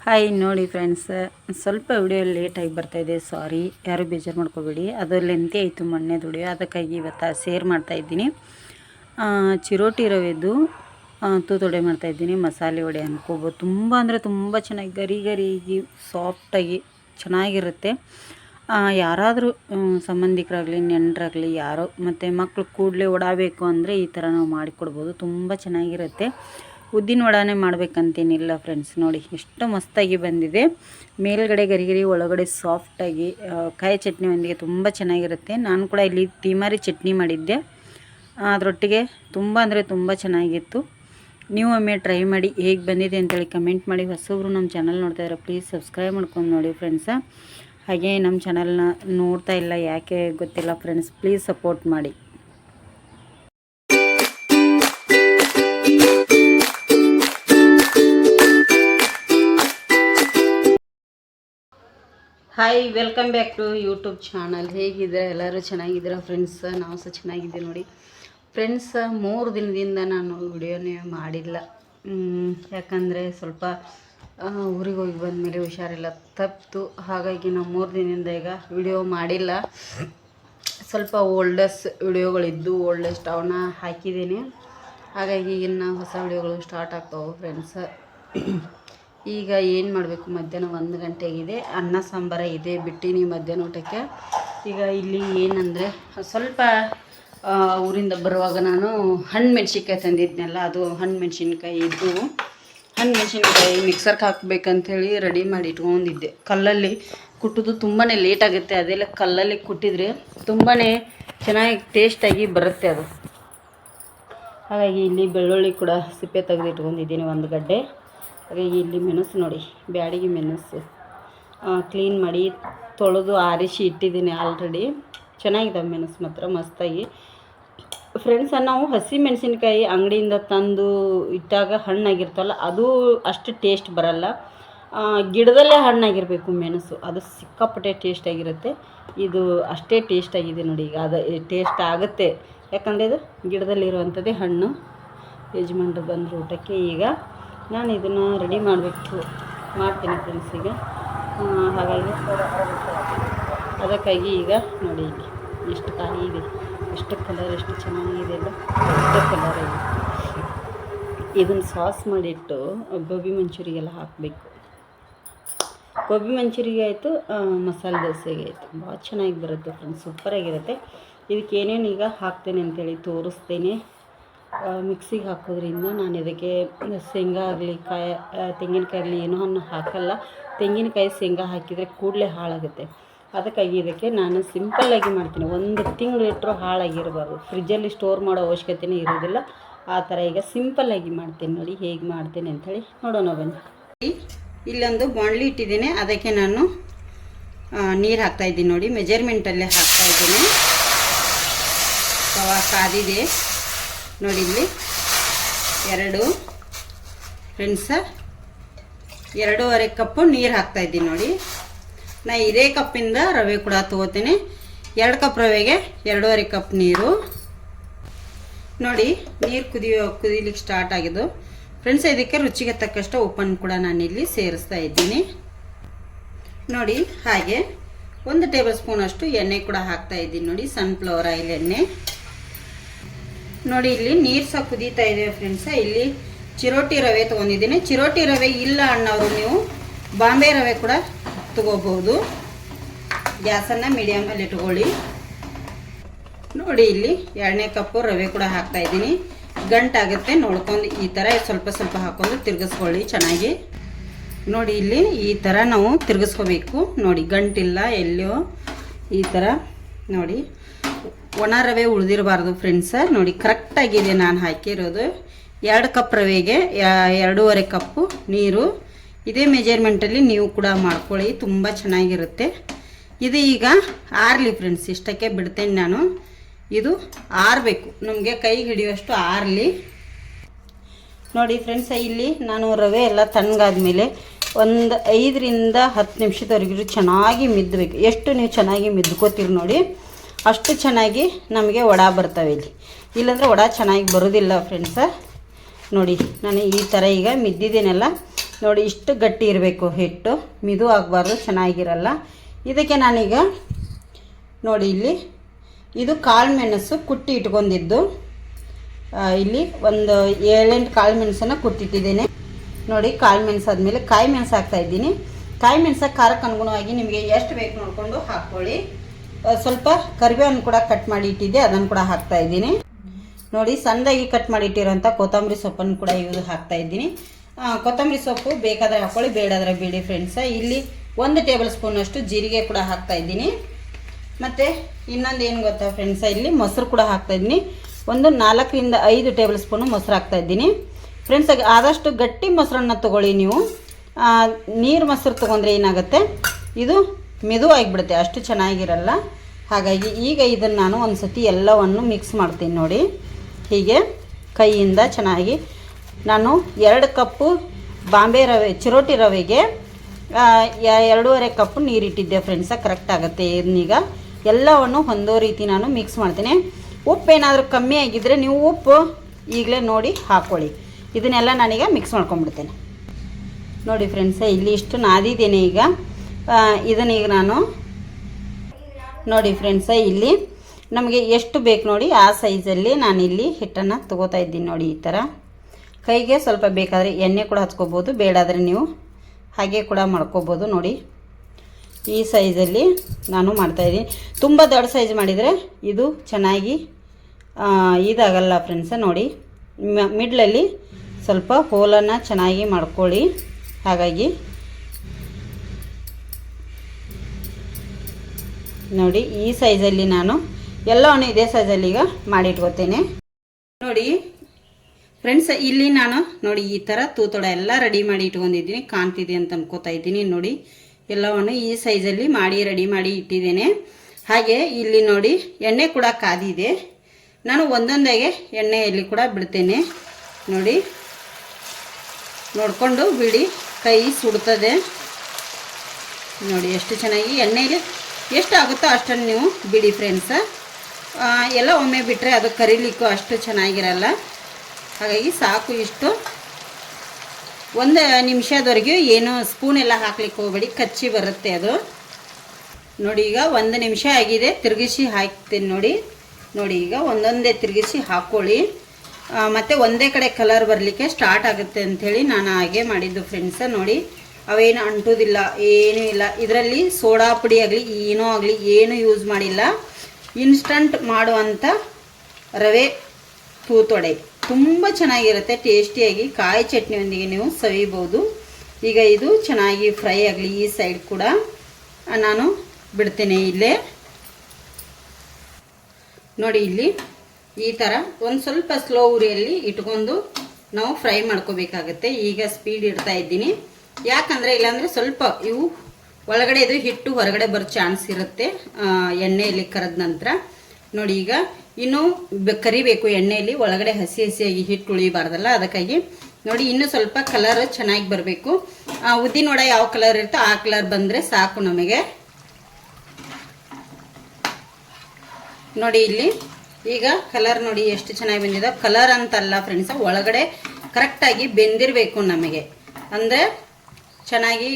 Hi ನೋಡಿ friends ಸ್ವಲ್ಪ video ಲೇಟಾಗಿ ಬರ್ತಾಯಿದೆ ಸಾರಿ ಯಾರು ಬೇಜಾರು ಮಾಡ್ಕೋಬೇಡಿ. ಅದು ಲೆಂತಿ ಆಯಿತು ಮೊನ್ನೆ ವಿಡಿಯೋ ಅದಕ್ಕಾಗಿ ಇವತ್ತು ಶೇರ್ ಮಾಡ್ತಾಯಿದ್ದೀನಿ ಚಿರೋಟಿ ರವೆದು ಆ, ತೂತೊಡೆ ಮಾಡ್ತಾಯಿದ್ದೀನಿ ಮಸಾಲೆ ವಡೆ ಅನ್ಕೋಬೋದು. ತುಂಬ ಅಂದರೆ ತುಂಬ ಚೆನ್ನಾಗಿ ಗರಿ ಗರಿಗಿ ಸಾಫ್ಟಾಗಿ ಚೆನ್ನಾಗಿರುತ್ತೆ. ಯಾರಾದರೂ ಸಂಬಂಧಿಕರಾಗಲಿ ನೆಂಟರಾಗಲಿ ಯಾರೋ ಮತ್ತು ಮಕ್ಕಳು ಕೂಡಲೇ ಓಡಾಬೇಕು ಅಂದರೆ ಈ ಥರ ನಾವು ಮಾಡಿಕೊಡ್ಬೋದು. ತುಂಬ ಚೆನ್ನಾಗಿರುತ್ತೆ. ಉದ್ದಿನ ವಡಾನೇ ಮಾಡ್ಬೇಕಂತೇನಿಲ್ಲ ಫ್ರೆಂಡ್ಸ್ ನೋಡಿ, ಎಷ್ಟು ಮಸ್ತಾಗಿ ಬಂದಿದೆ. ಮೇಲ್ಗಡೆ ಗರಿಗರಿ ಗರಿ ಒಳಗಡೆ ಸಾಫ್ಟಾಗಿ ಕಾಯಿ ಚಟ್ನಿ ಒಂದಿಗೆ ತುಂಬ ಚೆನ್ನಾಗಿರುತ್ತೆ. ನಾನು ಕೂಡ ಇಲ್ಲಿ ತಿಮಾರಿ ಚಟ್ನಿ ಮಾಡಿದ್ದೆ. ಅದರೊಟ್ಟಿಗೆ ತುಂಬ ಅಂದರೆ ತುಂಬ ಚೆನ್ನಾಗಿತ್ತು. ನೀವು ಒಮ್ಮೆ ಟ್ರೈ ಮಾಡಿ ಹೇಗೆ ಬಂದಿದೆ ಅಂತೇಳಿ ಕಮೆಂಟ್ ಮಾಡಿ. ಹೊಸಬ್ರು ನಮ್ಮ ಚಾನಲ್ ನೋಡ್ತಾ ಇದ್ದಾರೆ ಪ್ಲೀಸ್ ಸಬ್ಸ್ಕ್ರೈಬ್ ಮಾಡ್ಕೊಂಡು ನೋಡಿ ಫ್ರೆಂಡ್ಸ ಹಾಗೆ ನಮ್ಮ ಚಾನಲ್ನ ನೋಡ್ತಾ ಇಲ್ಲ ಯಾಕೆ ಗೊತ್ತಿಲ್ಲ ಫ್ರೆಂಡ್ಸ್ ಪ್ಲೀಸ್ ಸಪೋರ್ಟ್ ಮಾಡಿ. Hi welcome back to YouTube channel ಹೇಗಿದ್ದೀರಾ? ಎಲ್ಲರೂ ಚೆನ್ನಾಗಿದ್ದೀರಾ? ಫ್ರೆಂಡ್ಸ್ ನಾವು ಸಹ ಚೆನ್ನಾಗಿದ್ದೀವಿ ನೋಡಿ. ಫ್ರೆಂಡ್ಸ್ ಮೂರು ದಿನದಿಂದ ನಾನು ವಿಡಿಯೋನೇ ಮಾಡಿಲ್ಲ. ಯಾಕಂದರೆ ಸ್ವಲ್ಪ ಊರಿಗೆ ಹೋಗಿ ಬಂದಮೇಲೆ ಹುಷಾರಿಲ್ಲ, ತಪ್ಪಿತು. ಹಾಗಾಗಿ ನಾವು ಮೂರು ದಿನದಿಂದ ಈಗ ವಿಡಿಯೋ ಮಾಡಿಲ್ಲ. ಸ್ವಲ್ಪ ಓಲ್ಡಸ್ ವಿಡಿಯೋಗಳಿದ್ದು ಓಲ್ಡಸ್ಟ್ ಅವನ್ನ ಹಾಕಿದ್ದೀನಿ. ಹಾಗಾಗಿ ಇನ್ನು ಹೊಸ ವಿಡಿಯೋಗಳು ಸ್ಟಾರ್ಟ್ ಆಗ್ತಾವೆ ಫ್ರೆಂಡ್ಸ್ ಈಗ ಏನು ಮಾಡಬೇಕು? ಮಧ್ಯಾಹ್ನ ಒಂದು ಗಂಟೆಗಿದೆ, ಅನ್ನ, ಸಾಂಬಾರ ಇದೆ, ಬಿಟ್ಟಿನಿ ಮಧ್ಯಾಹ್ನ ಊಟಕ್ಕೆ. ಈಗ ಇಲ್ಲಿ ಏನಂದರೆ, ಸ್ವಲ್ಪ ಊರಿಂದ ಬರುವಾಗ ನಾನು ಹಣ್ಣು ಮೆಣಸಿನ್ಕಾಯಿ ತಂದಿದ್ನಲ್ಲ, ಅದು ಹಣ್ಣು ಮೆಣಸಿನ್ಕಾಯಿ ಇದ್ದು ಹಣ್ಣು ಮೆಣಸಿನ್ಕಾಯಿ ಮಿಕ್ಸರ್ಗೆ ಹಾಕ್ಬೇಕಂಥೇಳಿ ರೆಡಿ ಮಾಡಿ ಇಟ್ಕೊಂಡಿದ್ದೆ. ಕಲ್ಲಲ್ಲಿ ಕುಟ್ಟೋದು ತುಂಬಾ ಲೇಟ್ ಆಗುತ್ತೆ, ಅದೆಲ್ಲ ಕಲ್ಲಲ್ಲಿ ಕುಟ್ಟಿದರೆ ತುಂಬಾ ಚೆನ್ನಾಗಿ ಟೇಸ್ಟಾಗಿ ಬರುತ್ತೆ ಅದು. ಹಾಗಾಗಿ ಇಲ್ಲಿ ಬೆಳ್ಳುಳ್ಳಿ ಕೂಡ ಸಿಪ್ಪೆ ತೆಗೆದಿಟ್ಕೊಂಡಿದ್ದೀನಿ ಒಂದು ಗಡ್ಡೆ. ಹಾಗಾಗಿ ಇಲ್ಲಿ ಮೆಣಸು ನೋಡಿ, ಬ್ಯಾಡಿಗೆ ಮೆಣಸು. ಕ್ಲೀನ್ ಮಾಡಿ ತೊಳೆದು ಆರಿಸಿ ಇಟ್ಟಿದ್ದೀನಿ ಆಲ್ರೆಡಿ ಚೆನ್ನಾಗಿದ್ದಾವೆ ಮೆಣಸು ಮಾತ್ರ, ಮಸ್ತಾಗಿ. ಫ್ರೆಂಡ್ಸ್ ನಾವು ಹಸಿ ಮೆಣಸಿನ್ಕಾಯಿ ಅಂಗಡಿಯಿಂದ ತಂದು ಇಟ್ಟಾಗ ಹಣ್ಣಾಗಿರ್ತಲ್ಲ, ಅದು ಅಷ್ಟು ಟೇಸ್ಟ್ ಬರಲ್ಲ. ಗಿಡದಲ್ಲೇ ಹಣ್ಣಾಗಿರಬೇಕು ಮೆಣಸು, ಅದು ಸಿಕ್ಕಾಪಟ್ಟೆ ಟೇಸ್ಟಾಗಿರುತ್ತೆ ಇದು ಅಷ್ಟೇ ಟೇಸ್ಟಾಗಿದೆ ನೋಡಿ, ಈಗ ಅದು ಟೇಸ್ಟ್ ಆಗುತ್ತೆ. ಯಾಕಂದರೆ ಇದು ಗಿಡದಲ್ಲಿರುವಂಥದ್ದೇ ಹಣ್ಣು. ಯಜಮಾನ್ರು ಬಂದರು ಊಟಕ್ಕೆ ಈಗ. ನಾನು ಇದನ್ನು ರೆಡಿ ಮಾಡಬೇಕು ಮಾಡ್ತೀನಿ ಫ್ರೆಂಡ್ಸ್ ಈಗ. ಹಾಗಾಗಿ ಅದಕ್ಕಾಗಿ ಈಗ ನೋಡಿ ಎಷ್ಟು ಕಾಯಿ ಇದೆ, ಎಷ್ಟು ಕಲರ್ ಎಷ್ಟು ಚೆನ್ನಾಗಿದೆ ಅಲ್ಲ ಎಷ್ಟು ಕಲರ್ ಇದೆ. ಇದನ್ನು ಸಾಸ್ ಮಾಡಿಟ್ಟು ಗೋಬಿ ಮಂಚೂರಿಗೆಲ್ಲ ಹಾಕಬೇಕು. ಗೋಬಿ ಮಂಚೂರಿಗೆ ಆಯಿತು ಮಸಾಲೆ ದೋಸೆಗೆ ಆಯಿತು. ಭಾಳ ಚೆನ್ನಾಗಿ ಬರುತ್ತೆ ಫ್ರೆಂಡ್ಸ್ ಸೂಪರಾಗಿರುತ್ತೆ ಇದಕ್ಕೆ ಏನೇನು ಈಗ ಹಾಕ್ತೇನೆ ಅಂತೇಳಿ ತೋರಿಸ್ತೇನೆ. ಮಿಕ್ಸಿಗೆ ಹಾಕೋದ್ರಿಂದ ನಾನು ಇದಕ್ಕೆ ಶೇಂಗಾ ಆಗಲಿ, ಕಾಯಿ ತೆಂಗಿನಕಾಯಿ ಆಗಲಿ ಏನೋ ಅನ್ನು ಹಾಕಲ್ಲ. ತೆಂಗಿನಕಾಯಿ, ಶೇಂಗಾ ಹಾಕಿದರೆ ಕೂಡಲೇ ಹಾಳಾಗುತ್ತೆ. ಅದಕ್ಕಾಗಿ ಇದಕ್ಕೆ ನಾನು ಸಿಂಪಲ್ಲಾಗಿ ಮಾಡ್ತೀನಿ. ಒಂದು ತಿಂಗಳಿಟ್ಟರು ಹಾಳಾಗಿರಬಾರ್ದು. ಫ್ರಿಜ್ಜಲ್ಲಿ ಸ್ಟೋರ್ ಮಾಡೋ ಅವಶ್ಯಕತೆನೇ ಇರೋದಿಲ್ಲ ಆ ಥರ ಈಗ ಸಿಂಪಲ್ಲಾಗಿ ಮಾಡ್ತೀನಿ ನೋಡಿ, ಹೇಗೆ ಮಾಡ್ತೀನಿ ಅಂಥೇಳಿ ನೋಡೋಣ ಬನ್ನಿ. ಇಲ್ಲೊಂದು ಬಾಣಲಿ ಇಟ್ಟಿದ್ದೀನಿ. ಅದಕ್ಕೆ ನಾನು ನೀರು ಹಾಕ್ತಾಯಿದ್ದೀನಿ ನೋಡಿ. ಮೆಜರ್ಮೆಂಟಲ್ಲೇ ಹಾಕ್ತಾಯಿದ್ದೀನಿ ಕಾದಿದೆ. ನೋಡಿ ಇಲ್ಲಿ ಎರಡು. ಫ್ರೆಂಡ್ಸ, ಎರಡೂವರೆ ಕಪ್ಪು ನೀರು ಹಾಕ್ತಾಯಿದ್ದೀನಿ ನೋಡಿ. ನಾ ಇದೇ ಕಪ್ಪಿಂದ ರವೆ ಕೂಡ ತೊಗೋತೀನಿ. ಎರಡು ಕಪ್ ರವೆಗೆ ಎರಡೂವರೆ ಕಪ್ ನೀರು. ನೋಡಿ, ನೀರು ಕುದಿಯೋ ಕುದಿಲಿಕ್ಕೆ ಸ್ಟಾರ್ಟ್ ಆಗಿದ್ದು. ಫ್ರೆಂಡ್ಸ್, ಇದಕ್ಕೆ ರುಚಿಗೆ ತಕ್ಕಷ್ಟು ಉಪ್ಪನ್ನು ಕೂಡ ನಾನು ಇಲ್ಲಿ ಸೇರಿಸ್ತಾ ಇದ್ದೀನಿ. ನೋಡಿ, ಹಾಗೆ ಒಂದು ಟೇಬಲ್ ಸ್ಪೂನ್ ಅಷ್ಟು ಎಣ್ಣೆ ಕೂಡ ಹಾಕ್ತಾ ಇದ್ದೀನಿ ನೋಡಿ ಸನ್ಫ್ಲವರ್ ಆಯಿಲ್ ಎಣ್ಣೆ. ನೋಡಿ, ಇಲ್ಲಿ ನೀರು ಸಹ ಕುದೀತಾ ಇದೆ ಫ್ರೆಂಡ್ಸ ಇಲ್ಲಿ ಚಿರೋಟಿ ರವೆ ತೊಗೊಂಡಿದ್ದೀನಿ. ಚಿರೋಟಿ ರವೆ ಇಲ್ಲ ಅಣ್ಣವರು, ನೀವು ಬಾಂಬೆ ರವೆ ಕೂಡ ತಗೋಬಹುದು. ಗ್ಯಾಸನ್ನು ಮೀಡಿಯಮಲ್ಲಿ ಇಟ್ಕೊಳ್ಳಿ. ನೋಡಿ, ಇಲ್ಲಿ ಎರಡನೇ ಕಪ್ಪು ರವೆ ಕೂಡ ಹಾಕ್ತಾ ಇದ್ದೀನಿ. ಗಂಟಾಗುತ್ತೆ, ನೋಡ್ಕೊಂಡು ಈ ಥರ ಸ್ವಲ್ಪ ಸ್ವಲ್ಪ ಹಾಕೊಂಡು ತಿರ್ಗಿಸ್ಕೊಳ್ಳಿ ಚೆನ್ನಾಗಿ. ನೋಡಿ, ಇಲ್ಲಿ ಈ ಥರ ನಾವು ತಿರ್ಗಿಸ್ಕೋಬೇಕು. ನೋಡಿ, ಗಂಟಿಲ್ಲ ಎಲ್ಲೋ ಈ ಥರ ನೋಡಿ ಒಣ ರವೆ ಉಳಿದಿರಬಾರ್ದು ಫ್ರೆಂಡ್ಸ ನೋಡಿ ಕರೆಕ್ಟಾಗಿದೆ ನಾನು ಹಾಕಿರೋದು. ಎರಡು ಕಪ್ ರವೆಗೆ ಎರಡೂವರೆ ಕಪ್ಪು ನೀರು. ಇದೇ ಮೆಜರ್ಮೆಂಟಲ್ಲಿ ನೀವು ಕೂಡ ಮಾಡ್ಕೊಳ್ಳಿ, ತುಂಬ ಚೆನ್ನಾಗಿರುತ್ತೆ. ಇದು ಈಗ ಆರಲಿ ಫ್ರೆಂಡ್ಸ್ ಇಷ್ಟಕ್ಕೆ ಬಿಡ್ತೇನೆ ನಾನು. ಇದು ಆರಬೇಕು. ನಮಗೆ ಕೈ ಹಿಡಿಯುವಷ್ಟು ಆರಲಿ. ನೋಡಿ ಫ್ರೆಂಡ್ಸ್ ಇಲ್ಲಿ ನಾನು ರವೆ ಎಲ್ಲ ತಣ್ಣಗಾದ್ಮೇಲೆ ಒಂದು ಐದರಿಂದ ಹತ್ತು ನಿಮಿಷದವರೆಗೂ ಚೆನ್ನಾಗಿ ಮಿದ್ದಬೇಕು ಎಷ್ಟು ನೀವು ಚೆನ್ನಾಗಿ ಮಿದ್ಕೋತೀರಿ ನೋಡಿ. ಅಷ್ಟು ಚೆನ್ನಾಗಿ ನಮಗೆ ವಡ ಬರ್ತವೆ ಇಲ್ಲಿ. ಇಲ್ಲಾಂದರೆ ವಡ ಚೆನ್ನಾಗಿ ಬರೋದಿಲ್ಲ ಫ್ರೆಂಡ್ಸ ನೋಡಿ, ನಾನು ಈ ಥರ ಈಗ ಮಿದ್ದಿದ್ದೀನಲ್ಲ, ನೋಡಿ ಇಷ್ಟು ಗಟ್ಟಿ ಇರಬೇಕು ಹಿಟ್ಟು. ಮಿದು ಆಗಬಾರ್ದು, ಚೆನ್ನಾಗಿರಲ್ಲ. ಇದಕ್ಕೆ ನಾನೀಗ, ನೋಡಿ ಇಲ್ಲಿ, ಇದು ಕಾಳು ಮೆಣಸು ಕುಟ್ಟಿ ಇಟ್ಕೊಂಡಿದ್ದು. ಇಲ್ಲಿ ಒಂದು ಏಳೆಂಟು ಕಾಳು ಮೆಣಸನ್ನು ಕುಟ್ಟಿಟ್ಟಿದ್ದೇನೆ. ನೋಡಿ, ಕಾಳು ಮೆಣಸು ಆದಮೇಲೆ ಕಾಯಿ ಮೆಣಸು ಹಾಕ್ತಾಯಿದ್ದೀನಿ ಕಾಯಿ ಮೆಣಸ ಖಾರಕ್ಕೆ ಅನುಗುಣವಾಗಿ ನಿಮಗೆ ಎಷ್ಟು ಬೇಕು ನೋಡಿಕೊಂಡು ಹಾಕ್ಕೊಳ್ಳಿ. ಸ್ವಲ್ಪ ಕರಿಬೇವನ್ನು ಕೂಡ ಕಟ್ ಮಾಡಿ ಇಟ್ಟಿದ್ದೆ, ಅದನ್ನು ಕೂಡ ಹಾಕ್ತಾ ಇದ್ದೀನಿ. ನೋಡಿ, ಸಣ್ಣದಾಗಿ ಕಟ್ ಮಾಡಿ ಇಟ್ಟಿರೋಂಥ ಕೊತ್ತಂಬರಿ ಸೊಪ್ಪನ್ನು ಕೂಡ ಇವ್ದು ಹಾಕ್ತಾ ಇದ್ದೀನಿ. ಕೊತ್ತಂಬರಿ ಸೊಪ್ಪು ಬೇಕಾದರೆ ಹಾಕ್ಕೊಳ್ಳಿ ಬೇಡಾದರೆ ಬಿಡಿ ಫ್ರೆಂಡ್ಸ ಇಲ್ಲಿ ಒಂದು ಟೇಬಲ್ ಸ್ಪೂನಷ್ಟು ಜೀರಿಗೆ ಕೂಡ ಹಾಕ್ತಾ ಇದ್ದೀನಿ. ಮತ್ತು ಇನ್ನೊಂದು ಏನು ಗೊತ್ತಾ ಫ್ರೆಂಡ್ಸ ಇಲ್ಲಿ ಮೊಸರು ಕೂಡ ಹಾಕ್ತಾ ಇದ್ದೀನಿ. ಒಂದು ನಾಲ್ಕರಿಂದ ಐದು ಟೇಬಲ್ ಸ್ಪೂನು ಮೊಸರು ಹಾಕ್ತಾ ಇದ್ದೀನಿ. ಫ್ರೆಂಡ್ಸ್ ಆದಷ್ಟು ಗಟ್ಟಿ ಮೊಸರನ್ನ ತೊಗೊಳ್ಳಿ ನೀವು. ನೀರು ಮೊಸರು ತೊಗೊಂಡ್ರೆ ಏನಾಗುತ್ತೆ? ಇದು ಮೆದು ಆಗಿಬಿಡುತ್ತೆ ಅಷ್ಟು ಚೆನ್ನಾಗಿರಲ್ಲ. ಹಾಗಾಗಿ ಈಗ ಇದನ್ನು ನಾನು ಒಂದು ಸತಿ ಎಲ್ಲವನ್ನು ಮಿಕ್ಸ್ ಮಾಡ್ತೀನಿ ನೋಡಿ. ಹೀಗೆ ಕೈಯಿಂದ ಚೆನ್ನಾಗಿ ನಾನು ಎರಡು ಕಪ್ಪು ಬಾಂಬೆ ರವೆ, ಚಿರೋಟಿ ರವೆಗೆ ಎರಡೂವರೆ ಕಪ್ಪು ನೀರಿಟ್ಟಿದ್ದೆ ಫ್ರೆಂಡ್ಸ ಕರೆಕ್ಟ್ ಆಗುತ್ತೆ ಇದನ್ನೀಗ. ಎಲ್ಲವನ್ನು ಹೊಂದೋ ರೀತಿ ನಾನು ಮಿಕ್ಸ್ ಮಾಡ್ತೀನಿ. ಉಪ್ಪು ಏನಾದರೂ ಕಮ್ಮಿ ಆಗಿದ್ದರೆ ನೀವು ಉಪ್ಪು ಈಗಲೇ ನೋಡಿ ಹಾಕ್ಕೊಳ್ಳಿ ಇದನ್ನೆಲ್ಲ ನಾನೀಗ ಮಿಕ್ಸ್ ಮಾಡ್ಕೊಂಡ್ಬಿಡ್ತೇನೆ. ನೋಡಿ ಫ್ರೆಂಡ್ಸ ಇಲ್ಲಿ ಇಷ್ಟು ನಾದಿದ್ದೇನೆ ಈಗ. ಆ, ಇದನ್ನೀಗ ನಾನು ನೋಡಿ ಫ್ರೆಂಡ್ಸ ಇಲ್ಲಿ ನಮಗೆ ಎಷ್ಟು ಬೇಕು ನೋಡಿ ಆ ಸೈಜಲ್ಲಿ ನಾನಿಲ್ಲಿ ಹಿಟ್ಟನ್ನು ತಗೋತಾ ಇದ್ದೀನಿ ನೋಡಿ ಈ ಥರ ಕೈಗೆ ಸ್ವಲ್ಪ ಬೇಕಾದರೆ ಎಣ್ಣೆ ಕೂಡ ಹಚ್ಕೋಬೋದು ಬೇಡಾದರೆ ನೀವು ಹಾಗೆ ಕೂಡ ಮಾಡ್ಕೋಬೋದು ನೋಡಿ. ಈ ಸೈಜಲ್ಲಿ ನಾನು ಮಾಡ್ತಾಯಿದ್ದೀನಿ ತುಂಬ ದೊಡ್ಡ ಸೈಜ್ ಮಾಡಿದರೆ ಇದು ಚೆನ್ನಾಗಿ ಇದಾಗಲ್ಲ ಫ್ರೆಂಡ್ಸ ನೋಡಿ. ಮಿಡ್ಲಲ್ಲಿ ಸ್ವಲ್ಪ ಹೋಲನ್ನು ಚೆನ್ನಾಗಿ ಮಾಡ್ಕೊಳ್ಳಿ. ಹಾಗಾಗಿ ನೋಡಿ, ಈ ಸೈಜಲ್ಲಿ ನಾನು ಎಲ್ಲವನ್ನು ಇದೇ ಸೈಜಲ್ಲಿ ಈಗ ಮಾಡಿಟ್ಕೋತೇನೆ. ನೋಡಿ, ಫ್ರೆಂಡ್ಸ್, ಇಲ್ಲಿ ನಾನು ನೋಡಿ, ಈ ಥರ ತೂತೋಡ ಎಲ್ಲ ರೆಡಿ ಮಾಡಿ ಇಟ್ಕೊಂಡಿದ್ದೀನಿ, ಕಾಣ್ತಿದೆ ಅಂತ ಅನ್ಕೋತಾ ಇದ್ದೀನಿ. ನೋಡಿ, ಎಲ್ಲವನ್ನು ಈ ಸೈಜಲ್ಲಿ ಮಾಡಿ, ರೆಡಿ ಮಾಡಿ ಇಟ್ಟಿದ್ದೇನೆ. ಹಾಗೆ ಇಲ್ಲಿ ನೋಡಿ, ಎಣ್ಣೆ ಕೂಡ ಕಾದಿದೆ. ನಾನು ಒಂದೊಂದಾಗೆ ಎಣ್ಣೆಯಲ್ಲಿ ಕೂಡ ಬಿಡ್ತೇನೆ. ನೋಡಿ, ನೋಡಿಕೊಂಡು ಬಿಡಿ, ಕೈ ಸುಡ್ತದೆ. ನೋಡಿ, ಎಷ್ಟು ಚೆನ್ನಾಗಿ ಎಣ್ಣೆಯಲ್ಲಿ ಎಷ್ಟು ಆಗುತ್ತೋ ಅಷ್ಟನ್ನು ನೀವು ಬಿಡಿ ಫ್ರೆಂಡ್ಸ ಎಲ್ಲ ಒಮ್ಮೆ ಬಿಟ್ಟರೆ ಅದು ಕರಿಲಿಕ್ಕೂ ಅಷ್ಟು ಚೆನ್ನಾಗಿರಲ್ಲ. ಹಾಗಾಗಿ ಸಾಕು ಇಷ್ಟು. ಒಂದು ನಿಮಿಷದವರೆಗೂ ಏನು ಸ್ಪೂನ್ ಎಲ್ಲ ಹಾಕ್ಲಿಕ್ಕೆ ಹೋಗಬೇಡಿ, ಕಚ್ಚಿ ಬರುತ್ತೆ ಅದು. ನೋಡಿ ಈಗ ಒಂದು ನಿಮಿಷ ಆಗಿದೆ, ತಿರುಗಿಸಿ ಹಾಕ್ತೀನಿ ನೋಡಿ. ನೋಡಿ ಈಗ ಒಂದೊಂದೇ ತಿರುಗಿಸಿ ಹಾಕ್ಕೊಳ್ಳಿ ಮತ್ತೆ ಒಂದೇ ಕಡೆ ಕಲರ್ ಬರಲಿಕ್ಕೆ ಸ್ಟಾರ್ಟ್ ಆಗುತ್ತೆ ಅಂಥೇಳಿ ನಾನು ಹಾಗೆ ಮಾಡಿದ್ದು ಫ್ರೆಂಡ್ಸ ನೋಡಿ. ಅವೇನು ಅಂಟೋದಿಲ್ಲ, ಏನೂ ಇಲ್ಲ. ಇದರಲ್ಲಿ ಸೋಡಾ ಪುಡಿ ಆಗಲಿ, ಏನೋ ಆಗಲಿ, ಏನು ಯೂಸ್ ಮಾಡಿಲ್ಲ. ಇನ್ಸ್ಟಂಟ್ ಮಾಡುವಂಥ ರವೆ ತೂತೊಡೆ. ತುಂಬ ಚೆನ್ನಾಗಿರುತ್ತೆ, ಟೇಸ್ಟಿಯಾಗಿ. ಕಾಯಿ ಚಟ್ನಿಯೊಂದಿಗೆ ನೀವು ಸವಿಬೋದು. ಈಗ ಇದು ಚೆನ್ನಾಗಿ ಫ್ರೈ ಆಗಲಿ, ಈ ಸೈಡ್ ಕೂಡ ನಾನು ಬಿಡ್ತೇನೆ ಇಲ್ಲೇ. ನೋಡಿ ಇಲ್ಲಿ, ಈ ಥರ ಒಂದು ಸ್ವಲ್ಪ ಸ್ಲೋ ಉರಿಯಲ್ಲಿ ಇಟ್ಕೊಂಡು ನಾವು ಫ್ರೈ ಮಾಡ್ಕೋಬೇಕಾಗತ್ತೆ. ಈಗ ಸ್ಪೀಡ್ ಇಡ್ತಾ ಇದ್ದೀನಿ. ಯಾಕಂದರೆ ಇಲ್ಲಾಂದರೆ ಸ್ವಲ್ಪ ಇವು ಒಳಗಡೆ ಇದು ಹಿಟ್ಟು ಹೊರಗಡೆ ಬರೋ ಚಾನ್ಸ್ ಇರುತ್ತೆ. ಎಣ್ಣೆಯಲ್ಲಿ ಕರೆದ ನಂತರ. ನೋಡಿ ಈಗ ಇನ್ನೂ ಕರಿಬೇಕು ಎಣ್ಣೆಯಲ್ಲಿ. ಒಳಗಡೆ ಹಸಿ ಹಸಿಯಾಗಿ ಹಿಟ್ಟು ಉಳಿಬಾರ್ದಲ್ಲ, ಅದಕ್ಕಾಗಿ. ನೋಡಿ, ಇನ್ನೂ ಸ್ವಲ್ಪ ಕಲರ್ ಚೆನ್ನಾಗಿ ಬರಬೇಕು. ಉದ್ದಿನ ವಡೆ ಯಾವ ಕಲರ್ ಇರುತ್ತೋ ಆ ಕಲರ್ ಬಂದರೆ ಸಾಕು ನಮಗೆ. ನೋಡಿ ಇಲ್ಲಿ, ಈಗ ಕಲರ್ ನೋಡಿ ಎಷ್ಟು ಚೆನ್ನಾಗಿ ಬಂದಿದೆ. ಕಲರ್ ಅಂತಲ್ಲ ಫ್ರೆಂಡ್ಸ್ ಒಳಗಡೆ ಕರೆಕ್ಟಾಗಿ ಬೆಂದಿರಬೇಕು ನಮಗೆ. ಅಂದರೆ ಚೆನ್ನಾಗಿ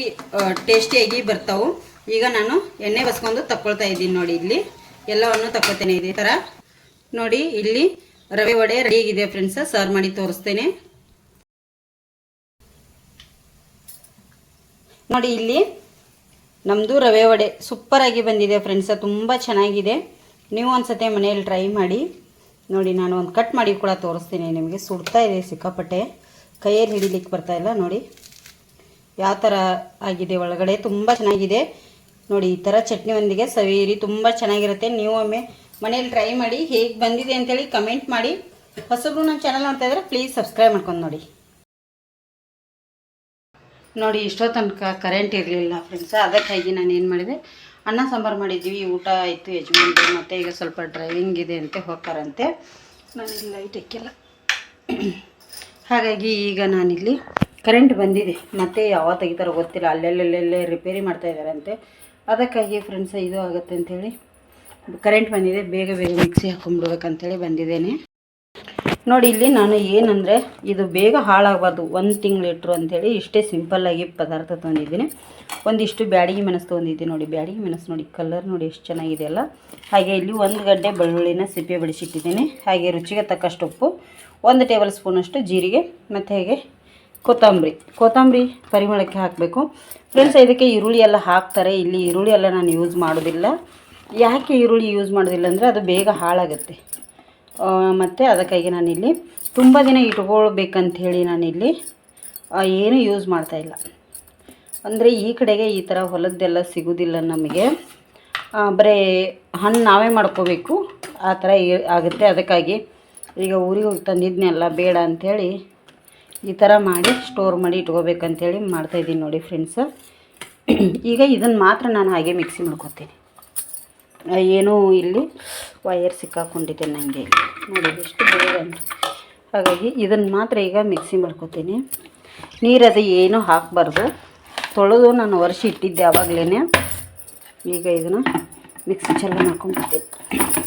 ಟೇಸ್ಟಿಯಾಗಿ ಬರ್ತಾವು. ಈಗ ನಾನು ಎಣ್ಣೆ ಬಸ್ಕೊಂಡು ತಕ್ಕೊಳ್ತಾ ಇದ್ದೀನಿ ನೋಡಿ ಇಲ್ಲಿ. ಎಲ್ಲವನ್ನು ತಕ್ಕೊತೇನೆ ಇದೇ ಥರ ನೋಡಿ ಇಲ್ಲಿ ರವೆ ವಡೆ ಆಗಿದೆ ಫ್ರೆಂಡ್ಸ್ ಸರ್ವ್ ಮಾಡಿ ತೋರಿಸ್ತೇನೆ. ನೋಡಿ ಇಲ್ಲಿ ನಮ್ಮದು ರವೆ ವಡೆ ಸೂಪರಾಗಿ ಬಂದಿದೆ ಫ್ರೆಂಡ್ಸ ತುಂಬ ಚೆನ್ನಾಗಿದೆ. ನೀವು ಒಂದ್ಸತಿ ಮನೆಯಲ್ಲಿ ಟ್ರೈ ಮಾಡಿ. ನೋಡಿ ನಾನು ಒಂದು ಕಟ್ ಮಾಡಿ ಕೂಡ ತೋರಿಸ್ತೀನಿ ನಿಮಗೆ. ಸುಡ್ತಾ ಇದೆ ಸಿಕ್ಕಾಪಟ್ಟೆ. ಕೈಯಲ್ಲಿ ಹಿಡಿಲಿಕ್ಕೆ ಬರ್ತಾ ಇಲ್ಲ ನೋಡಿ. ಯಾವ ಥರ ಆಗಿದೆ ಒಳಗಡೆ ತುಂಬ ಚೆನ್ನಾಗಿದೆ. ನೋಡಿ, ಈ ಥರ ಚಟ್ನಿಯೊಂದಿಗೆ ಸವಿಯಿರಿ ತುಂಬ ಚೆನ್ನಾಗಿರುತ್ತೆ. ನೀವು ಒಮ್ಮೆ ಮನೇಲಿ ಟ್ರೈ ಮಾಡಿ ಹೇಗೆ ಬಂದಿದೆ ಅಂತೇಳಿ ಕಮೆಂಟ್ ಮಾಡಿ. ಹೊಸಬ್ರು ನಮ್ಮ ಚಾನಲ್ ನೋಡ್ತಾ ಇದ್ರೆ ಪ್ಲೀಸ್ ಸಬ್ಸ್ಕ್ರೈಬ್ ಮಾಡ್ಕೊಂಡು ನೋಡಿ. ನೋಡಿ ಇಷ್ಟೋ ತನಕ ಕರೆಂಟ್ ಇರಲಿಲ್ಲ ಫ್ರೆಂಡ್ಸ್ ಅದಕ್ಕಾಗಿ ನಾನು ಏನು ಮಾಡಿದೆ, ಅನ್ನ ಸಾಂಬಾರು ಮಾಡಿದ್ದೀವಿ. ಊಟ ಆಯಿತು, ಯಜಮಾನ್ರು ಮತ್ತು ಈಗ ಸ್ವಲ್ಪ ಡ್ರೈವಿಂಗ್ ಇದೆ ಅಂತ ಹೋಗ್ತಾರಂತೆ. ನಾನು ಲೈಟ್ ಇಕ್ಕಿಲ್ಲ ಹಾಗಾಗಿ ಈಗ ನಾನಿಲ್ಲಿ ಕರೆಂಟ್ ಬಂದಿದೆ. ಮತ್ತೆ ಯಾವಾಗ ತೆಗಿತಾರೋ ಗೊತ್ತಿಲ್ಲ. ಅಲ್ಲೆಲ್ಲೆಲ್ಲೆಲ್ಲೇ ರಿಪೇರಿ ಮಾಡ್ತಾ ಇದ್ದಾರಂತೆ. ಅದಕ್ಕಾಗಿ ಫ್ರೆಂಡ್ಸ್ ಇದು ಆಗುತ್ತೆ ಅಂಥೇಳಿ ಕರೆಂಟ್ ಬಂದಿದೆ. ಬೇಗ ಬೇಗ ಮಿಕ್ಸಿ ಹಾಕೊಂಡ್ಬಿಡ್ಬೇಕಂತೇಳಿ ಬಂದಿದ್ದೇನೆ. ನೋಡಿ, ಇಲ್ಲಿ ನಾನು ಏನಂದರೆ, ಇದು ಬೇಗ ಹಾಳಾಗಬಾರ್ದು. ಒಂದು ತಿಂಗಳು ಇಟ್ಟರು ಅಂಥೇಳಿ ಇಷ್ಟೇ ಸಿಂಪಲ್ಲಾಗಿ ಪದಾರ್ಥ ತೊಗೊಂಡಿದ್ದೀನಿ. ಒಂದಿಷ್ಟು ಬ್ಯಾಡಿಗೆ ಮೆಣಸು ತೊಗೊಂಡಿದ್ದೀನಿ ನೋಡಿ. ಬ್ಯಾಡಿಗೆ ಮೆಣಸು ನೋಡಿ ಕಲರ್ ನೋಡಿ ಎಷ್ಟು ಚೆನ್ನಾಗಿದೆ ಅಲ್ಲ. ಹಾಗೆ ಇಲ್ಲಿ ಒಂದು ಗಡ್ಡೆ ಬೆಳ್ಳುಳ್ಳಿನ ಸಿಪ್ಪೆ ಬಿಡಿಸಿಟ್ಟಿದ್ದೀನಿ. ಹಾಗೆ ರುಚಿಗೆ ತಕ್ಕಷ್ಟು ಉಪ್ಪು, ಒಂದು ಟೇಬಲ್ ಸ್ಪೂನಷ್ಟು ಜೀರಿಗೆ, ಮತ್ತು ಹಾಗೆ ಕೊತ್ತಂಬರಿ. ಕೊತ್ತಂಬರಿ ಪರಿಮಳಕ್ಕೆ ಹಾಕಬೇಕು. ಫ್ರೆಂಡ್ಸ್ ಇದಕ್ಕೆ ಈರುಳ್ಳಿ ಎಲ್ಲ ಹಾಕ್ತಾರೆ. ಇಲ್ಲಿ ಈರುಳ್ಳಿ ಎಲ್ಲ ನಾನು ಯೂಸ್ ಮಾಡೋದಿಲ್ಲ. ಯಾಕೆ ಈರುಳ್ಳಿ ಯೂಸ್ ಮಾಡೋದಿಲ್ಲ ಅಂದರೆ ಅದು ಬೇಗ ಹಾಳಾಗುತ್ತೆ. ಮತ್ತು ಅದಕ್ಕಾಗಿ ನಾನಿಲ್ಲಿ ತುಂಬ ದಿನ ಇಟ್ಕೊಳ್ಬೇಕಂತ ಹೇಳಿ ನಾನಿಲ್ಲಿ ಏನು ಯೂಸ್ ಮಾಡ್ತಾಯಿಲ್ಲ ಅಂದರೆ ಈ ಕಡೆಗೆ ಈ ಥರ ಹೊಲದ್ದೆಲ್ಲ ಸಿಗೋದಿಲ್ಲ ನಮಗೆ. ಬರೀ ಹಣ್ಣು ನಾವೇ ಮಾಡ್ಕೋಬೇಕು. ಆ ಥರ ಆಗುತ್ತೆ. ಅದಕ್ಕಾಗಿ ಈಗ ಊರಿಗೆ ಹೋಗಿ ತಂದಿದ್ನೆಲ್ಲ ಬೇಡ ಅಂಥೇಳಿ ಈ ಥರ ಮಾಡಿ ಸ್ಟೋರ್ ಮಾಡಿ ಇಟ್ಕೋಬೇಕಂತೇಳಿ ಮಾಡ್ತಾಯಿದ್ದೀನಿ ನೋಡಿ ಫ್ರೆಂಡ್ಸ್ ಈಗ ಇದನ್ನು ಮಾತ್ರ ನಾನು ಹಾಗೆ ಮಿಕ್ಸಿ ಮಾಡ್ಕೊತೀನಿ. ಏನು ಇಲ್ಲಿ ವಯರ್ ಸಿಕ್ಕಾಕೊಂಡಿದ್ದೆ ನನಗೆ ನೋಡಿ ಎಷ್ಟು ಬೇಗ ಹಾಗಾಗಿ ಇದನ್ನು ಮಾತ್ರ ಈಗ ಮಿಕ್ಸಿ ಮಾಡ್ಕೊತೀನಿ. ಅದು ಏನೂ ಹಾಕಬಾರ್ದು. ತೊಳೆದು ನಾನು ವರ್ಷ ಇಟ್ಟಿದ್ದೆ ಆವಾಗಲೇ ಈಗ ಇದನ್ನು ಮಿಕ್ಸಿ ಚೆಲ್ಲ ಮಾಡ್ಕೊಂಡ್ಬಿಡ್ತೀನಿ.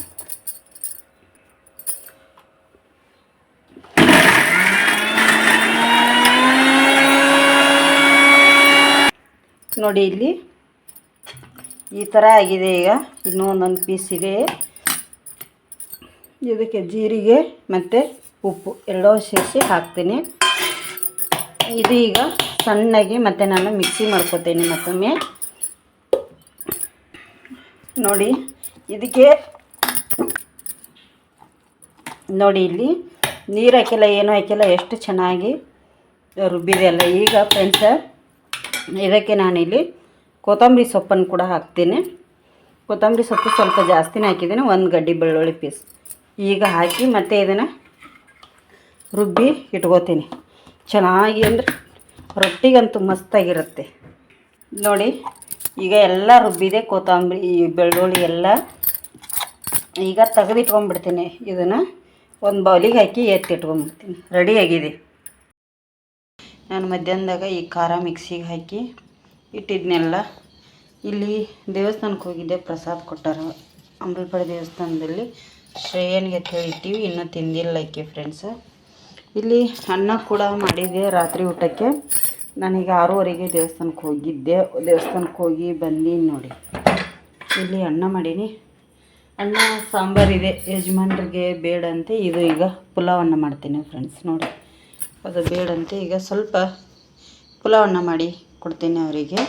ನೋಡಿ ಇಲ್ಲಿ. ಈ ಥರ ಆಗಿದೆ ಈಗ. ಇನ್ನೂ ಒಂದೊಂದು ಪೀಸ್ ಇದೆ. ಇದಕ್ಕೆ ಜೀರಿಗೆ ಮತ್ತು ಉಪ್ಪು. ಎರಡೂ ಸೇರಿಸಿ ಹಾಕ್ತೀನಿ. ಇದು ಈಗ ಸಣ್ಣಗೆ ಮತ್ತು ನಾನು ಮಿಕ್ಸಿ ಮಾಡ್ಕೊತೀನಿ ಮತ್ತೊಮ್ಮೆ. ನೋಡಿ, ಇದಕ್ಕೆ ನೋಡಿ ಇಲ್ಲಿ ನೀರು ಹಾಕಿಲ್ಲ, ಏನೂ ಹಾಕಿಲ್ಲ, ಎಷ್ಟು ಚೆನ್ನಾಗಿ ರುಬ್ಬಿದೆ ಅಲ್ಲ. ಈಗ ಫ್ರೆಂಡ್ಸ ಇದಕ್ಕೆ ನಾನಿಲ್ಲಿ ಕೊತ್ತಂಬರಿ ಸೊಪ್ಪನ್ನು ಕೂಡ ಹಾಕ್ತೀನಿ. ಕೊತ್ತಂಬರಿ ಸೊಪ್ಪು ಸ್ವಲ್ಪ ಜಾಸ್ತಿನೇ ಹಾಕಿದ್ದೀನಿ, ಒಂದು ಗಡ್ಡಿ ಬೆಳ್ಳುಳ್ಳಿ ಪೀಸ್. ಈಗ ಹಾಕಿ ಮತ್ತೆ ಇದನ್ನು ರುಬ್ಬಿ ಇಟ್ಕೋತೀನಿ. ಚೆನ್ನಾಗಿ ಅಂದರೆ ರೊಟ್ಟಿಗಂತೂ ಮಸ್ತಾಗಿರುತ್ತೆ. ನೋಡಿ, ಈಗ ಎಲ್ಲ ರುಬ್ಬಿದೆ, ಕೊತ್ತಂಬರಿ ಬೆಳ್ಳುಳ್ಳಿ ಎಲ್ಲ. ಈಗ ತೆಗೆದಿಟ್ಕೊಂಡ್ಬಿಡ್ತೀನಿ. ಇದನ್ನು ಒಂದು ಬೌಲಿಗೆ ಹಾಕಿ ಎತ್ತಿಟ್ಕೊಂಡ್ಬಿಡ್ತೀನಿ. ರೆಡಿಯಾಗಿದೆ ನಾನು ಮಧ್ಯಾಹ್ನದಾಗ ಈ ಖಾರ ಮಿಕ್ಸಿಗೆ ಹಾಕಿ ಇಟ್ಟಿದ್ನೆಲ್ಲ. ಇಲ್ಲಿ ದೇವಸ್ಥಾನಕ್ಕೆ ಹೋಗಿದ್ದೆ, ಪ್ರಸಾದ ಕೊಟ್ಟಾರ ಅಂಬಲ್ಪಡೆ ದೇವಸ್ಥಾನದಲ್ಲಿ. ಶ್ರೇಯನ್ಗೆ ಅಂತ ಹೇಳಿ ಇನ್ನೂ ತಿಂದಿಲ್ಲ ಐಕೆ ಫ್ರೆಂಡ್ಸ ಇಲ್ಲಿ ಅನ್ನ ಕೂಡ ಮಾಡಿದ್ದೆ ರಾತ್ರಿ ಊಟಕ್ಕೆ. ನಾನೀಗ ಆರೂವರೆಗೆ ದೇವಸ್ಥಾನಕ್ಕೆ ಹೋಗಿದ್ದೆ. ದೇವಸ್ಥಾನಕ್ಕೆ ಹೋಗಿ ಬಂದೀನಿ ನೋಡಿ. ಇಲ್ಲಿ ಅನ್ನ ಮಾಡೀನಿ. ಅನ್ನ ಸಾಂಬಾರಿದೆ ಯಜಮಾನ್ರಿಗೆ ಅಂತ. ಇದು ಈಗ ಪುಲಾವನ್ನು ಮಾಡ್ತೀನಿ ಫ್ರೆಂಡ್ಸ್ ನೋಡಿ. ಅದು ಬೇಡಂತೆ. ಈಗ ಸ್ವಲ್ಪ ಪುಲಾವನ್ನ ಮಾಡಿ ಕೊಡ್ತೀನಿ ಅವರಿಗೆ.